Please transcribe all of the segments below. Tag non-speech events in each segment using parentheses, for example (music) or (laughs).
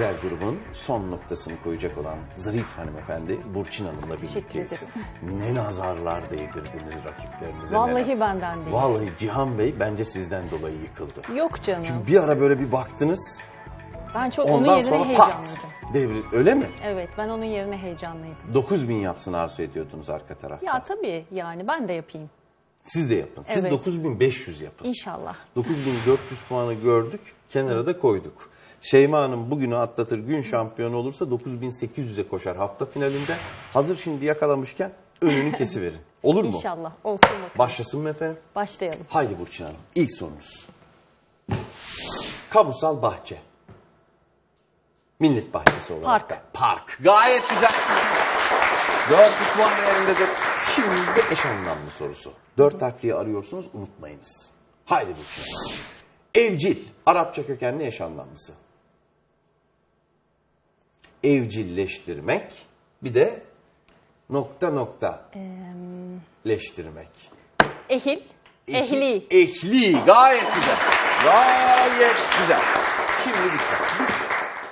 güzel grubun son noktasını koyacak olan zarif hanımefendi Burçin Hanım'la birlikteyiz. Ne nazarlar değdirdiniz rakiplerinize. Vallahi neler. benden değil. Vallahi Cihan Bey bence sizden dolayı yıkıldı. Yok canım. Çünkü bir ara böyle bir baktınız. ben çok onun Ondan yerine sonra heyecanlıydım. pat devri öyle mi? Evet ben onun yerine heyecanlıydım. 9000 yapsın arzu ediyordunuz arka tarafta. Ya tabii yani ben de yapayım. Siz de yapın. Siz Evet. 9500 yapın. İnşallah. 9400 puanı gördük, kenara da koyduk. Şeyma Hanım bugünü atlatır, gün şampiyonu olursa 9800'e koşar hafta finalinde. Hazır şimdi yakalamışken önünü kesiverin. Olur mu? İnşallah. Olsun bakalım. Başlasın mı efendim? Başlayalım. Haydi Burçin Hanım. İlk sorunuz. Kamusal bahçe. Millet bahçesi olarak Park. da. Park. Gayet güzel. 400 puan değerindedir. Şimdi de eş anlamlı sorusu. Dört harfliyi arıyorsunuz unutmayınız. Haydi Burçin Hanım. Evcil. Arapça kökenli eş anlamlısı. Evcilleştirmek. Bir de nokta nokta leştirmek. Ehil. Ehli. Ehli. Gayet güzel. Gayet güzel. Şimdi dikkat.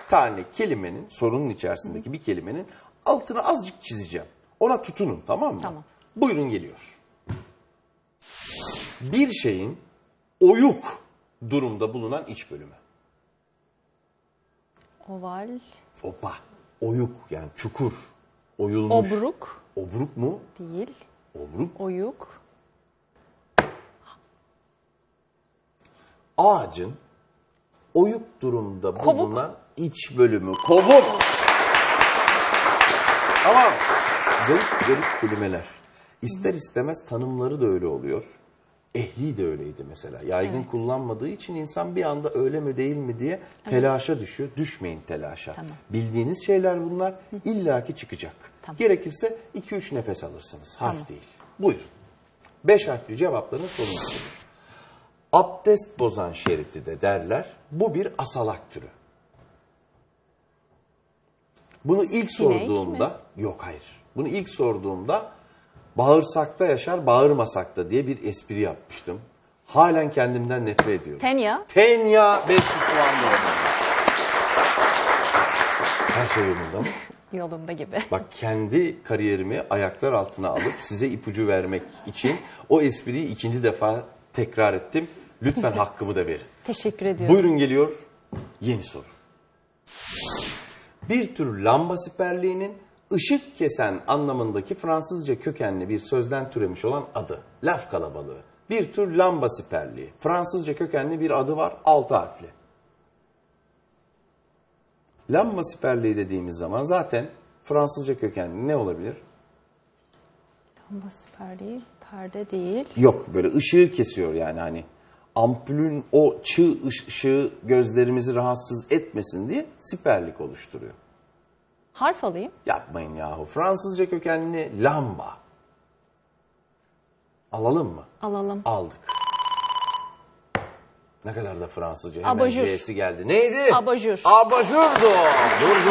Bir tane kelimenin, sorunun içerisindeki bir kelimenin altını azıcık çizeceğim. Ona tutunun tamam mı? Tamam. Buyurun geliyor. Bir şeyin oyuk durumda bulunan iç bölümü. Oval. Opa. Oyuk yani çukur. Oyulmuş. Obruk. Obruk mu? Değil. Obruk. Oyuk. ağacın oyuk durumda Kovuk. bulunan iç bölümü. Kovuk. Tamam. Garip garip kelimeler. İster istemez tanımları da öyle oluyor. Ehli de öyleydi mesela. Yaygın kullanmadığı için insan bir anda öyle mi değil mi diye telaşa düşüyor. Düşmeyin telaşa. Tamam. Bildiğiniz şeyler bunlar. illaki çıkacak. Tamam. Gerekirse 2-3 nefes alırsınız. Harf Tamam. değil. Buyurun. Beş harfli cevapların sorumlusudur. Abdest bozan şeriti de derler. Bu bir asalak türü. Bunu ilk Sinek sorduğumda, yok hayır. Bunu ilk sorduğumda bağırsakta yaşar, bağırmasakta diye bir espri yapmıştım. Halen kendimden nefret ediyorum. Tenya. Tenya 500 puan oldu. Her şey yolunda mı? (laughs) Yolunda gibi. Bak kendi kariyerimi ayaklar altına alıp size ipucu vermek için o espriyi ikinci defa tekrar ettim. Lütfen (laughs) hakkımı da verin. Teşekkür ediyorum. Buyurun geliyor yeni soru. Bir tür lamba siperliğinin ışık kesen anlamındaki Fransızca kökenli bir sözden türemiş olan adı. Laf kalabalığı. Bir tür lamba siperliği. Fransızca kökenli bir adı var. Altı harfli. Lamba siperliği dediğimiz zaman zaten Fransızca kökenli ne olabilir? Lamba siperliği. Perde değil. Yok böyle ışığı kesiyor yani hani ampulün o çığ ışığı gözlerimizi rahatsız etmesin diye siperlik oluşturuyor. Harf alayım. Yapmayın yahu. Fransızca kökenli lamba. Alalım mı? Alalım. Aldık. Ne kadar da Fransızca. Hemen Abajur. C'si geldi. Neydi? Abajur. Abajurdu. Vurgular.